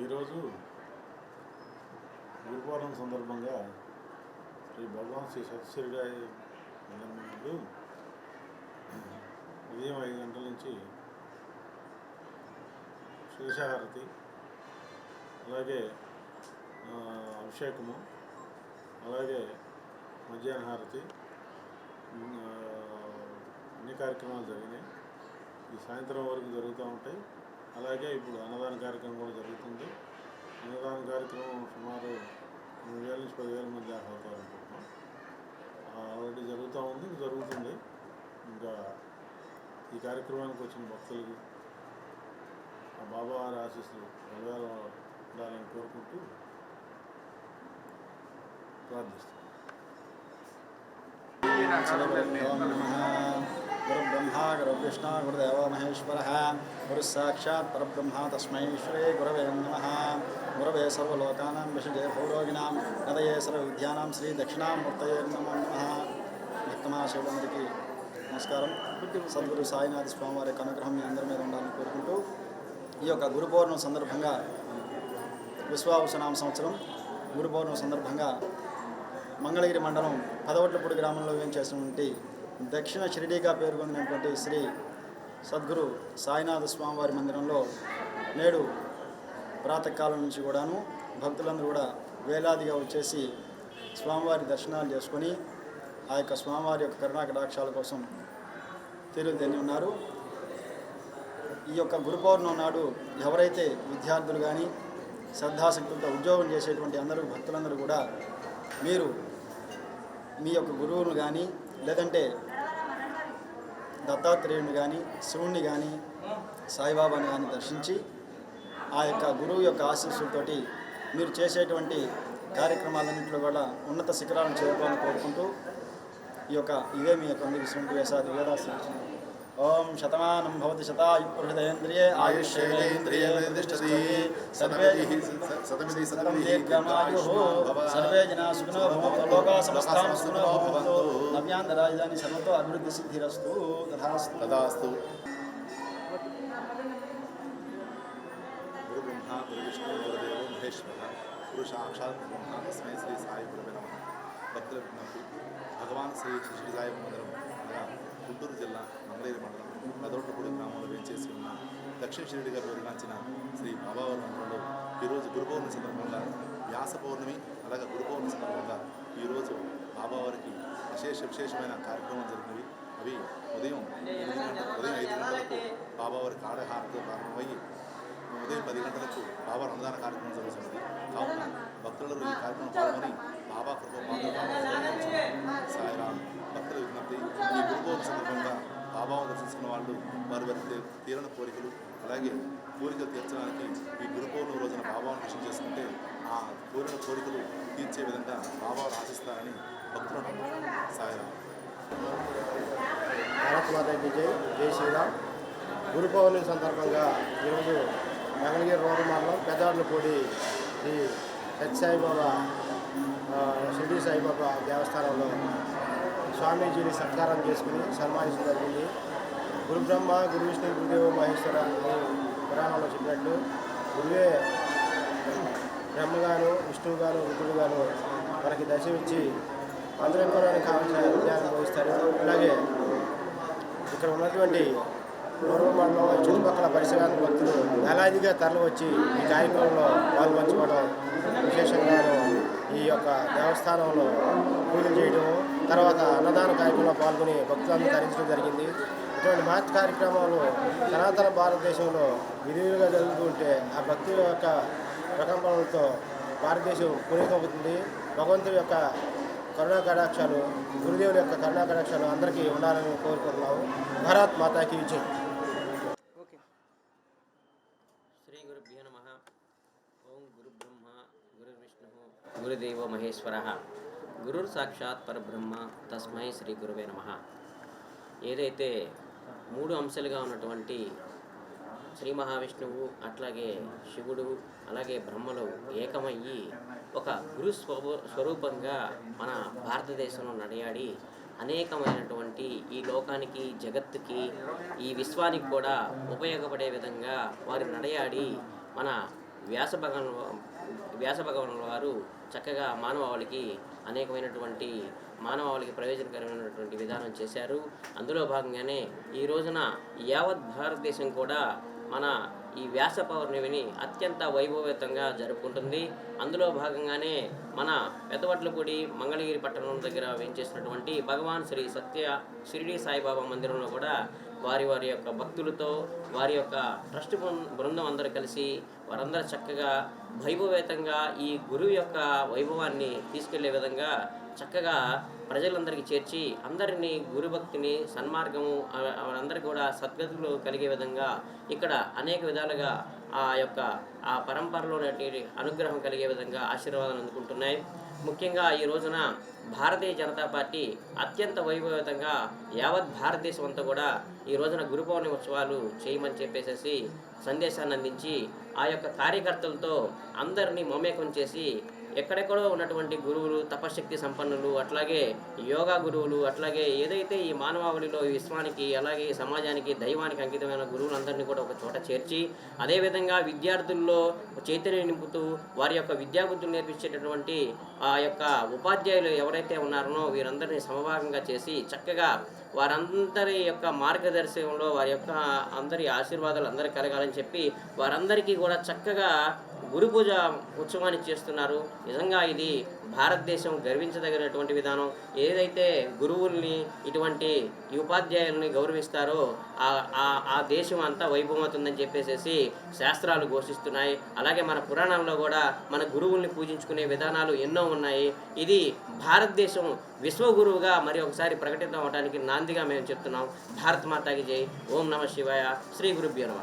ఈరోజు గురువారం సందర్భంగా శ్రీ భగవాన్ శ్రీ సత్యశ్రీరాయ ఉదయం ఐదు గంటల నుంచి శేషహారతి అలాగే అభిషేకము అలాగే మధ్యాహ్న హారతి అన్ని కార్యక్రమాలు జరిగినాయి. ఈ సాయంత్రం వరకు జరుగుతూ ఉంటాయి. అలాగే ఇప్పుడు అన్నదాన కార్యక్రమం కూడా జరుగుతుంది. అన్నదాన కార్యక్రమం సుమారు ఎనిమిది వేల నుంచి పదివేల మంది దాకా అవుతారు అనుకుంటున్నాం. ఆల్రెడీ జరుగుతూ ఉంది జరుగుతుంది. ఇంకా ఈ కార్యక్రమానికి వచ్చిన భక్తులకి ఆ బాబా వారి ఆశీస్సులు పదివేల ఉండాలని కోరుకుంటూ ప్రార్థిస్తున్నాం. గురుబ్రహ్మ బ్రహ్మ గురు విష్ణు గురుదేవ మహేశ్వర గురు పరబ్రహ్మ తస్మై శ్రీ గురవే నమ గురవే సర్వలోకానాం విషజే భౌరోగిణాం నదయే సర్వ శ్రీ దక్షిణామూర్తయే నమో నమ భక్తమహాశివులందరికీ నమస్కారం సద్గురు సాయినాథ స్వామివారి యొక్క అనుగ్రహం మీ అందరి మీద ఉండాలని కోరుకుంటూ ఈ యొక్క గురు పౌర్ణమి సందర్భంగా విశ్వావసనామ సంవత్సరం గురు పౌర్ణమి సందర్భంగా మంగళగిరి మండలం పదవట్లపూడి గ్రామంలో వేయించేసినటువంటి దక్షిణ షిరిడీగా పేర్కొన్నటువంటి శ్రీ సద్గురు సాయినాథ స్వామివారి మందిరంలో నేడు ప్రాతకాలం నుంచి కూడాను భక్తులందరూ కూడా వేలాదిగా వచ్చేసి స్వామివారి దర్శనాలు చేసుకొని ఆ యొక్క స్వామివారి యొక్క కరుణాకటాక్షాల కోసం తీరుతెన్ని ఉన్నారు. ఈ యొక్క గురు పౌర్ణమి నాడు ఎవరైతే విద్యార్థులు కానీ శ్రద్ధాశక్తులతో ఉద్యోగం చేసేటువంటి అందరూ భక్తులందరూ కూడా మీరు మీ యొక్క గురువును కానీ లేదంటే దత్తాత్రేయుని కానీ శివుణ్ణి కానీ సాయిబాబాని కానీ దర్శించి ఆ యొక్క గురువు యొక్క ఆశీస్సులతోటి మీరు చేసేటువంటి కార్యక్రమాలన్నింటిలో కూడా ఉన్నత శిఖరాలను చేరుకోవాలని కోరుకుంటూ ఈ యొక్క ఇదే మీ యొక్క అందరికి శృంఖ వేసాది వేదాశ్రీ ओम शतमानं भवति शतायुपुरुषदयेन्द्रिये आयुष्येन्द्रियेष्ठति सर्वे सतमिति सर्वे जना सुखिनो भवन्तु समस्तां सुखिनो भवन्तु सर्वतो तथास्तु तथास्तु गुरुब्रह्मा गुरुविष्णु महेश्वरः ब्रह्मा तस्मै श्री साई गुरुवे नमः भगवान् श्री श्री साई గుంటూరు జిల్లా మంగళగిరి మండలం పెదోటపూడి గ్రామంలో వేంచేసి ఉన్న దక్షిణ షిరిడిగా పేరుగాంచిన శ్రీ బాబావారి మండలంలో ఈరోజు గురు పౌర్ణమి సందర్భంగా వ్యాస పౌర్ణమి అలాగే గురు పౌర్ణమి సందర్భంగా ఈరోజు బాబావారికి విశేష విశేషమైన కార్యక్రమం జరిగినవి. అవి ఉదయం గంటల ఉదయం ఐదు గంటలకు బాబావారికి ఆడహారతో ప్రారంభమయ్యి ఉదయం పది గంటలకు బాబా అన్నదాన కార్యక్రమం జరుగుతుంది. కావున భక్తులందరూ ఈ కార్యక్రమం పాల్గొని వారి వారి తీరని కోరికలు అలాగే కోరికలు తీర్చడానికి ఈ గురు పౌర్ణమి రోజున బాబాను కృషి చేసుకుంటే ఆ కోరిన కోరికలు తీర్చే విధంగా బాబాను ఆశిస్తారని భక్తులు నమ్మకం సాయిరామ్. భారత్ మాతాకి జై జై శ్రీరామ్. గురు పౌర్ణమి సందర్భంగా ఈరోజు మంగళగిరి రోడ్డు మండలం పెద్దార్లపూడి శ్రీ సత్యసాయిబాబా షిరిడి సాయిబాబా దేవస్థానంలో స్వామీజీని సత్కారం చేసుకుని సన్మానించడం జరిగింది. గురు బ్రహ్మ గురు విష్ణు గురుదేవ మహేశ్వర అని పురాణంలో చెప్పినట్టు గురువే బ్రహ్మగాను విష్ణువుగాను రుద్రుడుగాను మనకి దర్శనమిచ్చి అంతరంగంలోకి కావాల్సిన విద్యాన్ని వహిస్తారు అలాగే ఇక్కడ ఉన్నటువంటి పూర్వ మండలం చుట్టుపక్కల పరిసరాల భక్తులు వేలాదిగా తరలి వచ్చి ఈ కార్యక్రమంలో పాల్పంచుకోవడం విశేషంగాను ఈ యొక్క దేవస్థానంలో పూజలు చేయడం తర్వాత అన్నదాన కార్యక్రమంలో పాల్గొని భక్తులందరూ తరించడం జరిగింది. ఇటువంటి మహత్ కార్యక్రమాలు సనాతన భారతదేశంలో విరివిగా జరుగుతూ ఉంటే ఆ భక్తుల యొక్క ప్రకంపనలతో భారతదేశం పునీతమవుతుంది భగవంతుడి యొక్క కరుణా కటాక్షాలు గురుదేవుని యొక్క కరుణా కటాక్షాలు అందరికీ ఉండాలని కోరుకుంటున్నాము. భారత్ మాతాకి విజయ్ శ్రీ గురుభ్యో నమ. ఓం గురు బ్రహ్మ గురు విష్ణు గురుదేవో మహేశ్వర. గురుర్ సాక్షాత్ పరబ్రహ్మ తస్మై శ్రీ గురువే నమ. ఏదైతే మూడు అంశాలుగా ఉన్నటువంటి శ్రీ మహావిష్ణువు అట్లాగే శివుడు అలాగే బ్రహ్మలు ఏకమయ్యి ఒక గురు స్వరూపంగా మన భారతదేశంలో నడయాడి అనేకమైనటువంటి ఈ లోకానికి జగత్తుకి ఈ విశ్వానికి కూడా ఉపయోగపడే విధంగా వారు నడయాడి మన వ్యాస భగవన్ వ్యాస భగవన్ వారు చక్కగా మానవాళికి అనేకమైనటువంటి మానవాళికి ప్రయోజనకరమైనటువంటి విధానం చేశారు. అందులో భాగంగానే ఈ రోజున యావత్ భారతదేశం కూడా మన ఈ వ్యాస పౌర్ణమిని అత్యంత వైభవయుతంగా జరుపుకుంటుంది. అందులో భాగంగానే మన పెద్దవట్లపూడి మంగళగిరి పట్టణం దగ్గర వేయించేసినటువంటి భగవాన్ శ్రీ సత్య షిరిడి సాయిబాబా మందిరంలో కూడా వారి వారి యొక్క భక్తులతో వారి యొక్క ట్రస్ట్ బృందం అందరూ కలిసి వారందరూ చక్కగా వైభవేతంగా ఈ గురువు యొక్క వైభవాన్ని తీసుకెళ్ళే విధంగా చక్కగా ప్రజలందరికీ చేర్చి అందరినీ గురుభక్తిని సన్మార్గము వారందరికీ కూడా సద్గతులు కలిగే విధంగా ఇక్కడ అనేక విధాలుగా ఆ యొక్క ఆ పరంపరలోని అనుగ్రహం కలిగే విధంగా ఆశీర్వాదాలు అందుకుంటున్నాయి. ముఖ్యంగా ఈ రోజున భారతీయ జనతా పార్టీ అత్యంత వైభవతంగా యావత్ భారతదేశం అంతా కూడా ఈ రోజున గురు పౌర్ణమి ఉత్సవాలు చేయమని చెప్పేసేసి సందేశాన్ని అందించి ఆ యొక్క కార్యకర్తలతో అందరినీ మమేకం చేసి ఎక్కడెక్కడో ఉన్నటువంటి గురువులు తపశక్తి సంపన్నులు అట్లాగే యోగా గురువులు అట్లాగే ఏదైతే ఈ మానవావళిలో ఈ విశ్వానికి అలాగే సమాజానికి దైవానికి అంకితమైన గురువులందరినీ కూడా ఒక చోట చేర్చి అదేవిధంగా విద్యార్థుల్లో చైతన్యం నింపుతూ వారి యొక్క విద్యాబుద్ధులు నేర్పించేటటువంటి ఆ యొక్క ఉపాధ్యాయులు ఎవరైతే ఉన్నారో వీరందరినీ సమభాగంగా చేసి చక్కగా వారందరి యొక్క మార్గదర్శకంలో వారి యొక్క అందరి ఆశీర్వాదాలు అందరికీ కలగాలని చెప్పి వారందరికీ కూడా చక్కగా గురు పూజ ఉత్సవాన్ని చేస్తున్నారు. నిజంగా ఇది భారతదేశం గర్వించదగినటువంటి విధానం. ఏదైతే గురువుల్ని ఇటువంటి ఉపాధ్యాయుల్ని గౌరవిస్తారో ఆ ఆ- దేశం అంతా వైభవమవుతుందని చెప్పేసి శాస్త్రాలు ఘోషిస్తున్నాయి. అలాగే మన పురాణంలో కూడా మన గురువుల్ని పూజించుకునే విధానాలు ఎన్నో ఉన్నాయి. ఇది భారతదేశం విశ్వగురువుగా మరి ఒకసారి ప్రకటితం అవడానికి నాందిగా మేము చెప్తున్నాం. భారత్ మాతాకి జై. ఓం నమ శివాయ. శ్రీ గురుభ్యో నమ.